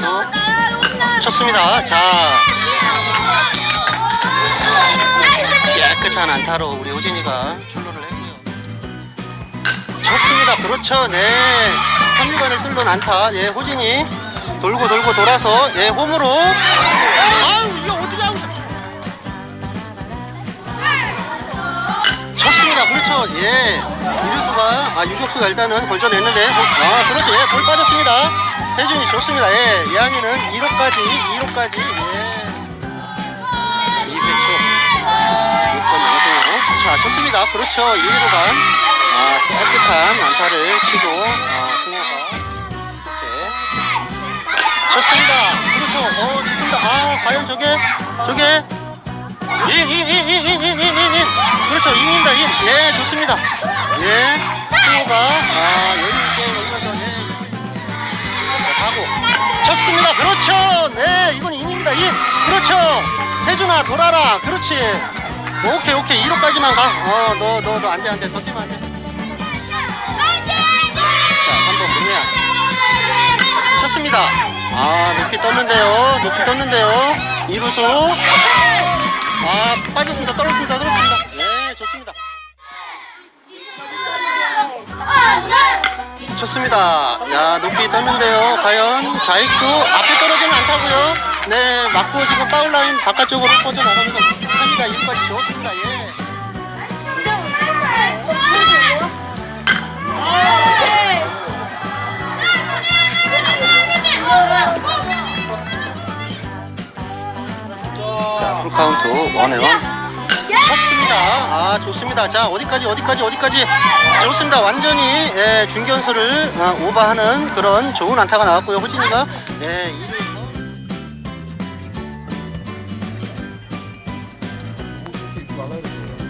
라인도 쳤습니다. 자, 깨끗한 안타로 우리 호진이가 출루를 했고요. 쳤습니다. 그렇죠. 네. 3루간을 뚫는 안타. 예, 호진이 돌고 돌고 돌아서 예, 홈으로. 아유, 이거 어떻게 하고 있어? 쳤습니다. 그렇죠. 예. 이루수가, 아, 유격수가 일단은 걸쳐냈는데, 아, 그렇죠. 예, 볼 좋습니다. 예, 예한이는 2루까지, 2루까지, 예. 200초. 6번 양승으로. 자, 쳤습니다. 그렇죠. 1루간. 아, 깨끗한 안타를 치고, 아, 승호가. 이제 쳤습니다. 그렇죠. 어, 좋습니다. 아, 과연 저게, 저게, 인, 인, 인, 인, 인, 인, 인, 인, 인. 그렇죠. 인입니다. 인. 예, 좋습니다. 예. 쳤습니다. 그렇죠. 네, 이건 인입니다. 인. 그렇죠. 세준아, 돌아라. 그렇지. 오케이, 오케이. 2루까지만 가. 어, 너, 너, 너, 안 돼, 안 돼. 던지면 안 돼. 자, 3번 문희야. 쳤습니다. 아, 높이 떴는데요. 높이 떴는데요. 이루소. 아, 빠졌습니다. 떨어졌습니다. 떨어졌습니다. 네, 좋습니다. 좋습니다. 야, 높이 떴는데요. 과연 좌익수 앞에 떨어지는 않다고요. 네, 맞고 지금 파울 라인 바깥쪽으로 뻗어 나가면서 한이가 1까지 좋습니다. 예. 자, 풀 카운트 원에 원. 쳤습니다. 아 좋습니다. 자 어디까지 어디까지 어디까지 좋습니다. 완전히 예, 중견수를 아, 오버하는 그런 좋은 안타가 나왔고요. 호진이가 예, 이를... 말아야